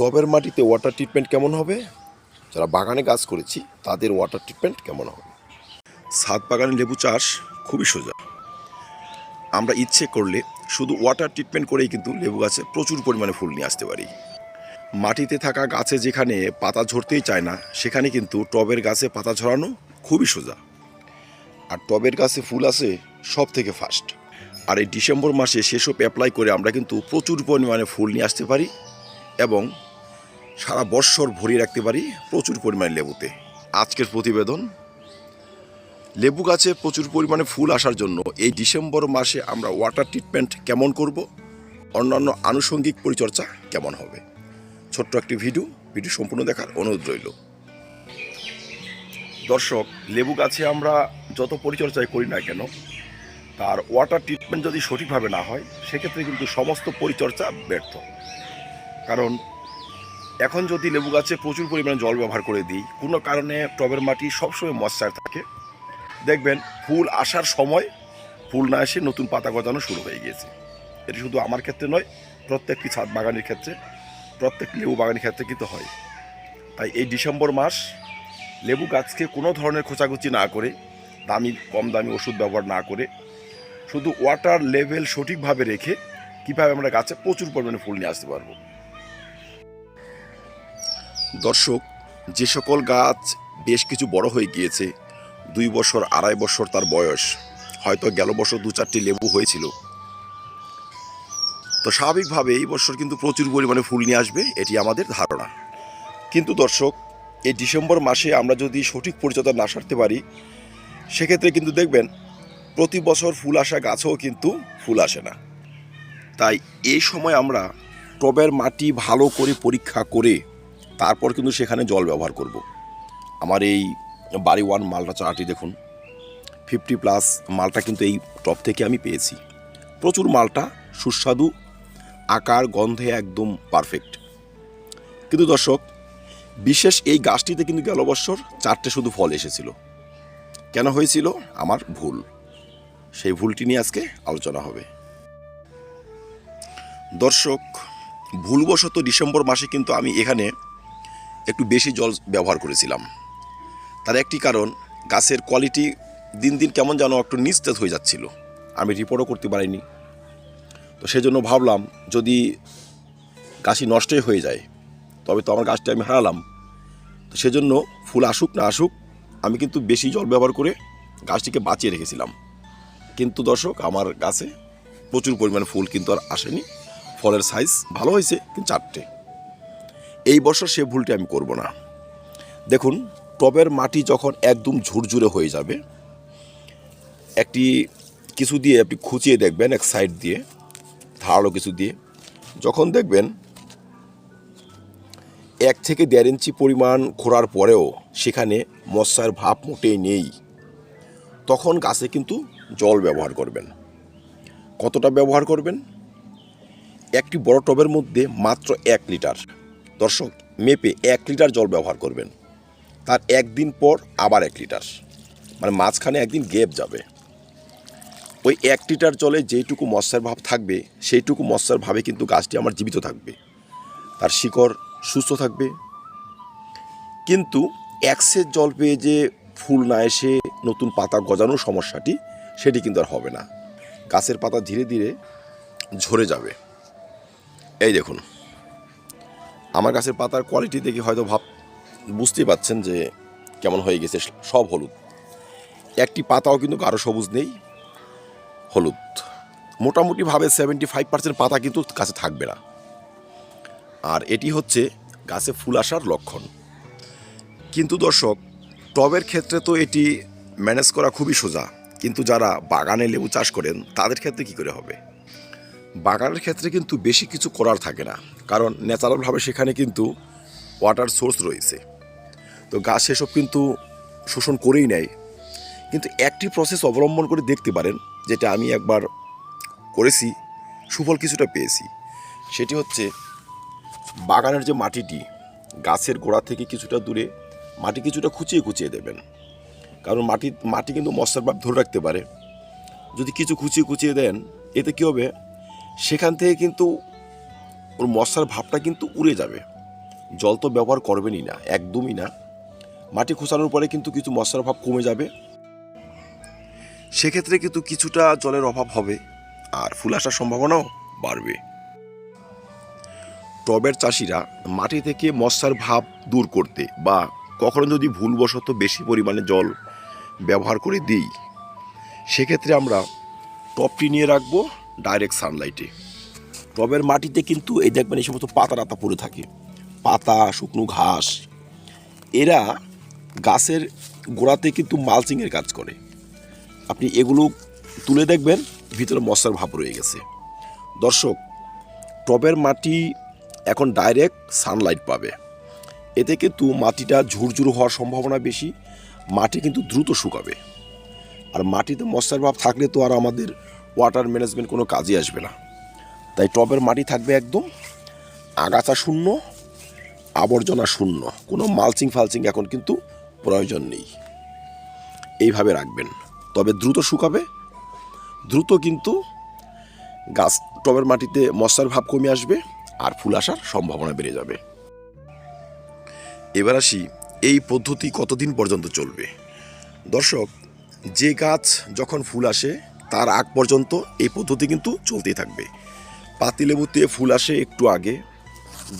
টবের মাটিতে water treatment কেমন হবে? যারা বাগানে গাছ করেছি, তাদের ওয়াটার ট্রিটমেন্ট কেমন হবে? ছাদ বাগানে লেবু চাষ খুবই সোজা। আমরা ইচ্ছে করলে শুধু ওয়াটার ট্রিটমেন্ট করেই কিন্তু লেবু গাছে প্রচুর পরিমাণে ফুল নিয়ে আসতে পারি। মাটিতে থাকা গাছে যেখানে পাতা ঝরতেই চায় না, সেখানে কিন্তু টবের গাছে পাতা ঝরানো খুবই সোজা। আর টবের গাছে ফুল আসে সব থেকে ফাস্ট আর এই ডিসেম্বর মাসে সেসব অ্যাপ্লাই করে আমরা কিন্তু প্রচুর পরিমাণে ফুল নিয়ে আসতে পারি এবং সারা বৎসর ভরিয়ে রাখতে পারি প্রচুর পরিমাণে লেবুতে। আজকের প্রতিবেদন, লেবু গাছে প্রচুর পরিমাণে ফুল আসার জন্য এই ডিসেম্বর মাসে আমরা ওয়াটার ট্রিটমেন্ট কেমন করব, অন্যান্য আনুষঙ্গিক পরিচর্যা কেমন হবে? ছোট্ট একটি ভিডিও ভিডিও সম্পূর্ণ দেখার অনুরোধ রইল। দর্শক, লেবু গাছে আমরা যত পরিচর্যাই করি না কেন, তার ওয়াটার ট্রিটমেন্ট যদি সঠিকভাবে না হয়, সেক্ষেত্রে কিন্তু সমস্ত পরিচর্যা ব্যর্থ। কারণ এখন যদি লেবু গাছে প্রচুর পরিমাণে জল ব্যবহার করে দিই, কোনো কারণে টবের মাটি সবসময় ময়শ্চার থাকে। দেখবেন, ফুল আসার সময় ফুল না এসে নতুন পাতা গজানো শুরু হয়ে গিয়েছে। এটি শুধু আমার ক্ষেত্রে নয়, প্রত্যেকটি ছাদ বাগানের ক্ষেত্রে, প্রত্যেকটি লেবু বাগানের ক্ষেত্রে কিন্তু হয়। তাই এই ডিসেম্বর মাস লেবু গাছকে কোনো ধরনের খোঁচাখুচি না করে, দামি, কম দামি ওষুধ ব্যবহার না করে, শুধু ওয়াটার লেভেল সঠিকভাবে রেখে কীভাবে আমরা গাছে প্রচুর পরিমাণে ফুল নিয়ে আসতে পারব। দর্শক, যে সকল গাছ বেশ কিছু বড় হয়ে গিয়েছে, দুই বছর, আড়াই বছর তার বয়স। হয়তো গেল বছর দু চারটি লেবু হয়েছিল। তো স্বাভাবিকভাবে এই বছর কিন্তু প্রচুর পরিমাণে ফুল নিয়ে আসবে, এটি আমাদের ধারণা। কিন্তু দর্শক, এই ডিসেম্বর মাসে আমরা যদি সঠিক পরিচর্যা না সারতে পারি, সেক্ষেত্রে কিন্তু দেখবেন, প্রতি বছর ফুল আসা গাছেও কিন্তু ফুল আসে না। তাই এই সময় আমরা টবের মাটি ভালো করে পরীক্ষা করে তারপর কিন্তু সেখানে জল ব্যবহার করব। আমার এই বাড়ি ওয়ান মালটা চারাটি দেখুন ফিফটি প্লাস মালটা কিন্তু এই টপ থেকে আমি পেয়েছি। প্রচুর মালটা, সুস্বাদু, আকার, গন্ধে একদম পারফেক্ট কিন্তু দর্শক, বিশেষ এই গাছটিতে কিন্তু গেল বছর চারটে শুধু ফল এসেছিল। কেন হয়েছিল? আমার ভুল। সেই ভুলটি নিয়ে আজকে আলোচনা হবে। দর্শক, ভুলবশত ডিসেম্বর মাসে কিন্তু আমি এখানে একটু বেশি জল ব্যবহার করেছিলাম। তার একটি কারণ, গাছের কোয়ালিটি দিন দিন কেমন যেন একটু নিস্তেজ হয়ে যাচ্ছিল। আমি রিপোর্টও করতে পারিনি। তো সেজন্য ভাবলাম, যদি গাছই নষ্টই হয়ে যায়, তবে তো আমার গাছটা আমি হারালাম। তো সেজন্য ফুল আসুক না আসুক, আমি কিন্তু বেশি জল ব্যবহার করে গাছটিকে বাঁচিয়ে রেখেছিলাম। কিন্তু দর্শক, আমার গাছে প্রচুর পরিমাণে ফুল কিন্তু আর আসেনি। ফলের সাইজ ভালো হয়েছে, কিন্তু চারটে। এই বছর সে ভুলটি আমি করব না। দেখুন, টবের মাটি যখন একদম ঝুরঝুরে হয়ে যাবে, একটি কিছু দিয়ে আপনি খুঁচিয়ে দেখবেন, এক সাইড দিয়ে, ধারালো কিছু দিয়ে, যখন দেখবেন এক থেকে দেড় ইঞ্চি পরিমাণ খোঁড়ার পরেও সেখানে মশার ভাব মোটেই নেই, তখন গাছে কিন্তু জল ব্যবহার করবেন। কতটা ব্যবহার করবেন? একটি বড় টবের মধ্যে মাত্র এক লিটার। দর্শক, মেপে এক লিটার জল ব্যবহার করবেন। তার একদিন পর আবার এক লিটার। মানে মাঝখানে একদিন গেপ যাবে। ওই এক লিটার জলে যেইটুকু মশার ভাব থাকবে, সেইটুকু মশার ভাবে কিন্তু গাছটি আমার জীবিত থাকবে। তার শিকড় সুস্থ থাকবে। কিন্তু একসের জল পেয়ে যে ফুল না এসে নতুন পাতা গজানোর সমস্যাটি, সেটি কিন্তু আর হবে না। গাছের পাতা ধীরে ধীরে ঝরে যাবে। এই দেখুন। আমার গাছের পাতার কোয়ালিটি দেখে হয়তো ভাব বুঝতেই পাচ্ছেন যে কেমন হয়ে গেছে সব হলুদ। একটি পাতাও কিন্তু গাঢ় সবুজ নেই, হলুদ। মোটামুটিভাবে সেভেন্টি ফাইভ পার্সেন্ট পাতা কিন্তু গাছে থাকবে না। আর এটি হচ্ছে গাছে ফুল আসার লক্ষণ। কিন্তু দর্শক, টবের ক্ষেত্রে তো এটি ম্যানেজ করা খুবই সোজা। কিন্তু যারা বাগানে লেবু চাষ করেন, তাদের ক্ষেত্রে কী করে হবে? বাগানের ক্ষেত্রে কিন্তু বেশি কিছু করার থাকে না। কারণ ন্যাচারালভাবে সেখানে কিন্তু ওয়াটার সোর্স রয়েছে। তো গাছ সেসব কিন্তু শোষণ করেই নেয়। কিন্তু একটি প্রসেস অবলম্বন করে দেখতে পারেন, যেটা আমি একবার করেছি, সুফল কিছুটা পেয়েছি। সেটি হচ্ছে বাগানের যে মাটিটি, গাছের গোড়া থেকে কিছুটা দূরে মাটি কিছুটা খুঁচিয়ে খুঁচিয়ে দেবেন। কারণ মাটি মাটি কিন্তু মশার ভাব ধরে রাখতে পারে। যদি কিছু খুঁচিয়ে খুঁচিয়ে দেন, এতে কী হবে? সেখান থেকে কিন্তু ওর মশার ভাবটা কিন্তু উড়ে যাবে। জল তো ব্যবহার করবেনই না, একদমই না। মাটি খোঁচানোর পরে কিন্তু কিছু মশলার অভাব কমে যাবে। সেক্ষেত্রে কিন্তু কিছুটা জলের অভাব হবে, আর ফুল আসার সম্ভাবনাও বাড়বে। টবের চাষিরা মাটি থেকে মশার ভাব দূর করতে বা কখনো যদি ভুলবশত বেশি পরিমাণে জল ব্যবহার করে দিই, সেক্ষেত্রে আমরা টবটি নিয়ে রাখব ডাইরেক্ট সানলাইটে। টবের মাটিতে কিন্তু এই দেখবেন এই সমস্ত পাতা টাতা পড়ে থাকে। পাতা, শুকনো ঘাস। এরা গাছের গোড়াতে কিন্তু মালচিংয়ের কাজ করে। আপনি এগুলো তুলে দেখবেন, ভিতরে মশার ভাব রয়ে গেছে। দর্শক, টবের মাটি এখন ডাইরেক্ট সানলাইট পাবে। এতে কিন্তু মাটিটা ঝুরঝুর হওয়ার সম্ভাবনা বেশি, মাটি কিন্তু দ্রুত শুকাবে। আর মাটিতে মশার ভাব থাকলে তো আর আমাদের ওয়াটার ম্যানেজমেন্ট কোনো কাজে আসবে না। তাই টবের মাটি থাকবে একদম, আগাছা শূন্য, আবর্জনা শূন্য, কোনো মালচিং ফালচিং এখন কিন্তু প্রয়োজন নেই। এইভাবে রাখবেন, তবে দ্রুত শুকাবে, দ্রুত কিন্তু গাছ, টবের মাটিতে মশার ভাব কমে আসবে আর ফুল আসার সম্ভাবনা বেড়ে যাবে। এবার আসি, এই পদ্ধতি কতদিন পর্যন্ত চলবে? দর্শক, যে গাছ যখন ফুল আসে, তার আগ পর্যন্ত এই পদ্ধতি কিন্তু চলতেই থাকবে। পাতিলেবুতে ফুল আসে একটু আগে।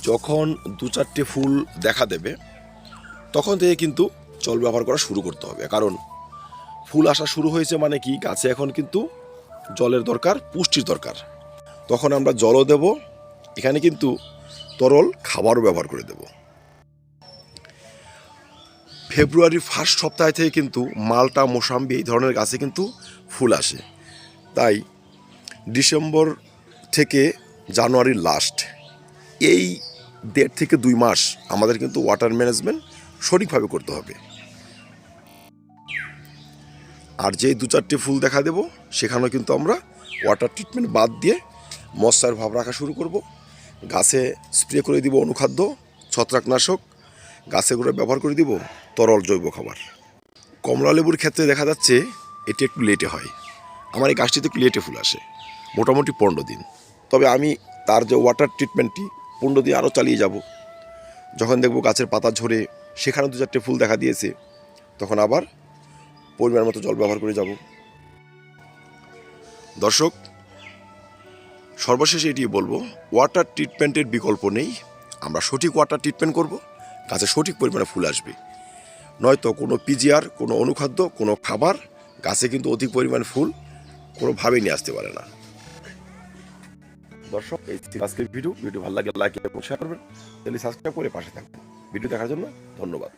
যখন দু চারটে ফুল দেখা দেবে, তখন থেকে কিন্তু জল ব্যবহার করা শুরু করতে হবে। কারণ ফুল আসা শুরু হয়েছে মানে কি? গাছে এখন কিন্তু জলের দরকার, পুষ্টির দরকার। তখন আমরা জলও দেব, এখানে কিন্তু তরল খাবারও ব্যবহার করে দেব। ফেব্রুয়ারির ফার্স্ট সপ্তাহ থেকে কিন্তু মালটা, মোসাম্বি এই ধরনের গাছে কিন্তু ফুল আসে। তাই ডিসেম্বর থেকে জানুয়ারির লাস্ট এই দেড় থেকে দুই মাস আমাদের কিন্তু ওয়াটার ম্যানেজমেন্ট সঠিকভাবে করতে হবে। আর যে দু চারটে ফুল দেখা দেব, সেখানেও কিন্তু আমরা ওয়াটার ট্রিটমেন্ট বাদ দিয়ে মশার ভাব রাখা শুরু করব। গাছে স্প্রে করে দিব অনুখাদ্য, ছত্রাকনাশক, গাছে করে ব্যবহার করে দিব তরল জৈব খাবার। কমলা লেবুর ক্ষেত্রে দেখা যাচ্ছে, এটি একটু লেটে হয়। আমার এই গাছটিতে একটু লেটে ফুল আসে। মোটামুটি পনেরো দিন। তবে আমি তার যে ওয়াটার ট্রিটমেন্টটি পনেরো দিন আরও চালিয়ে যাব। যখন দেখব গাছের পাতা ঝরে, সেখানে দু চারটে ফুল দেখা দিয়েছে, তখন আবার পরিমাণ মতো জল ব্যবহার করে যাব। দর্শক, সর্বশেষে এটি বলব ওয়াটার ট্রিটমেন্টের বিকল্প নেই। আমরা সঠিক ওয়াটার ট্রিটমেন্ট করব, গাছে সঠিক পরিমাণে ফুল আসবে। নয়তো কোনো পিজিআর কোনো অনুখাদ্য, কোনো খাবার, গাছে কিন্তু অধিক পরিমাণ ফুল কোনোভাবেই নিয়ে আসতে পারে না। দর্শক, এই আজকের ভিডিও। ভিডিও ভালো লাগে লাইক এবং শেয়ার করবেন। তাহলে সাবস্ক্রাইব করে পাশে থাকবেন ভিডিও দেখার জন্য ধন্যবাদ।